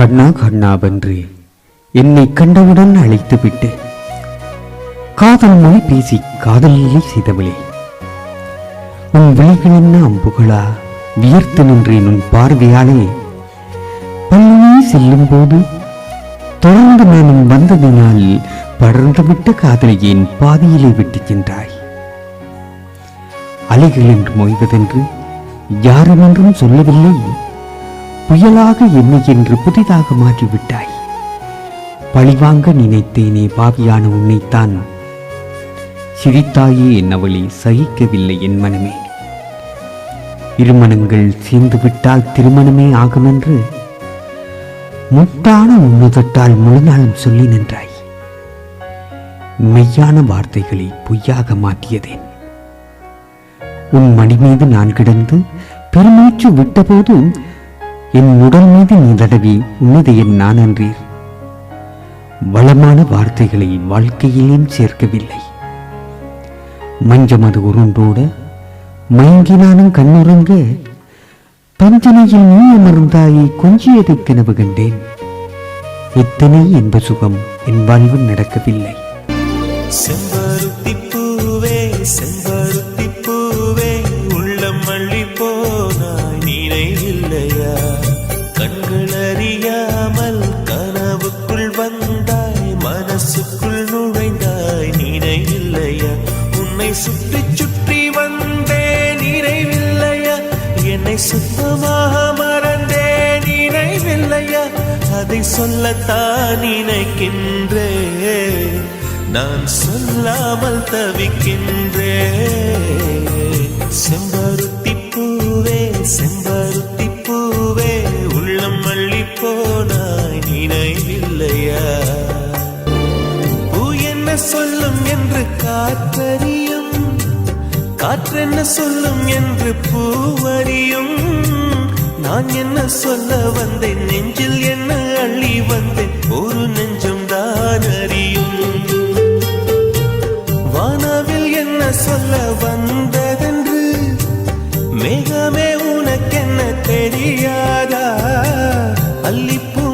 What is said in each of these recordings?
கண்ணா கண்ணாவென்று என்னை கண்டவுடன் அழைத்து விட்டு காதல் மொழி பேசி காதலிலே செய்தவளே உன் விழிகள் என்ன அம்புகளா? வியர்த்து நின்றேன் உன் பார்வையாலே. பள்ளியே செல்லும் போது தொடர்ந்து நானும் வந்ததினால் படர்ந்துவிட்ட காதலியின் பாதியிலே விட்டு சென்றாய். அலைகள் என்று மொய்வதென்று யாருமென்றும் சொல்லவில்லை. புயலாக என்னை என்று புதிதாக மாற்றிவிட்டாய். பழிவாங்க நினைத்தேனே பாவியான உன்னைத்தான். சிரித்தாயே என்னவளி சகிக்கவில்லை என் மனமே. இருமணங்கள் சேர்ந்து விட்டால் திருமணமே ஆகுமென்று முட்டான உன்னுதட்டால் முழுநாளும் சொல்லி நின்றாய். மெய்யான வார்த்தைகளை பொய்யாக மாற்றியதேன். உன் மடி மீது நான் கிடந்து பெருமூச்சு விட்டபோது என் உடல் மீது நீ தடவி உன்னதையன் நான் அன்றீர் வளமான வார்த்தைகளை வாழ்க்கையிலும் சேர்க்கவில்லை. மஞ்சமது உருண்டோட மயங்கினானும் கண்ணுறங்க பஞ்சனையில் நீ அமர்ந்தாயை கொஞ்சியதை கனவு கண்டேன். இத்தனை என்ப சுகம் என் வாழ்வில் நடக்கவில்லை. செம்பருத்தி பூவே செம்ப மனசுக்குள் நுழைந்தாய் நினைவில்லையா? உன்னை சுற்றி சுற்றி வந்தே நினைவில்லையா? என்னை சுத்தமாக மறந்தே நினைவில்லையா? அதை சொல்லத்தான் நினைக்கின்றே நான் சொல்லாமல் தவிக்கின்றே செம்பருத்தி பூவே செம்பருத்தி பூவே உள்ளம் மள்ளி போனாய் நினைவில்லையா? சொல்லும் என்று காற்றறியும் காற்றென்ன சொல்லும் என்று பூவறியும். நான் என்ன சொல்ல வந்தேன்? நெஞ்சில் என்ன அள்ளி வந்தேன்? ஒரு நெஞ்சம் தான் அறியும். வானாவில் என்ன சொல்ல வந்ததென்று? மேகமே உனக்கென்ன தெரியாதா? அல்லிப்பூ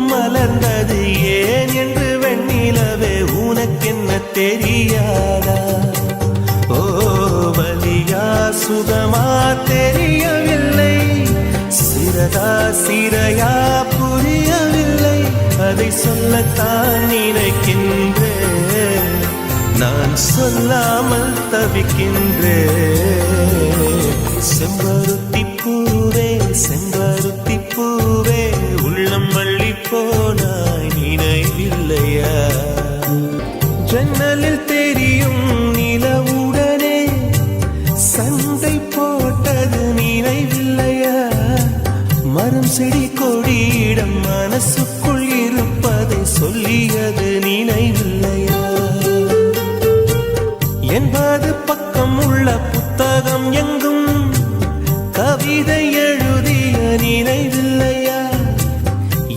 தெரியாதா? ஓ வலியா சுகமா தெரியவில்லை. சிறதா சிறையா புரியவில்லை. அதை சொல்லத்தான் நினைக்கின்றேன். நான் சொல்லாமல் தவிக்கின்றேன். செம்பருத்தி பூவே செம்ப ஜன்னலில் தெரியும் நிலவுடனே. சண்டை போட்டது நினைவில்லையா? மரம் செடி கொடியிடம் மனசுக்குள் இருப்பதை சொல்லியது நினைவில்லையா? என்பது பக்கம் உள்ள புத்தகம் எங்கும்? கவிதை எழுதிய நினைவில்லையா?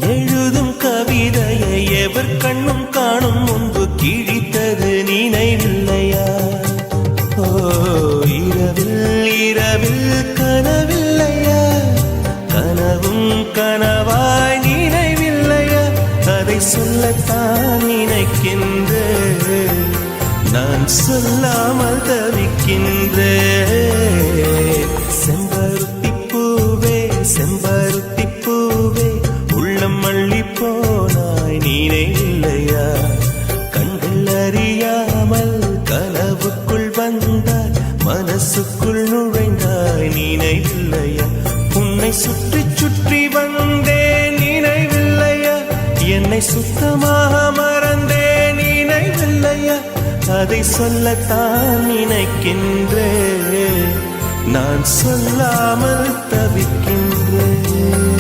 எழுதும் கவிதையை எவர் கண்ணும் காணும் முன்பு கிழித்தது கனவாய் நினைவில்லையா? அதை சொல்லத்தான் நினைக்கின்ற. நான் சொல்லாமல் தவிக்கின்ற. செம்பருத்தி பூவே செம்பருத்தி பூவே உள்ளம் மள்ளி போனாய் நினைவில்லையா கண்கள் அறியாமல் கனவுக்குள் வந்தாய் மனசுக்குள் நுழைந்தாய் நினைவில்லையா உன்னை சுற்றி சுத்தமாக மறந்தே நினைவில்லையா? அதை சொல்லத்தான் நினைக்கின்றே நான் சொல்லாமல் தவிக்கின்றேன்.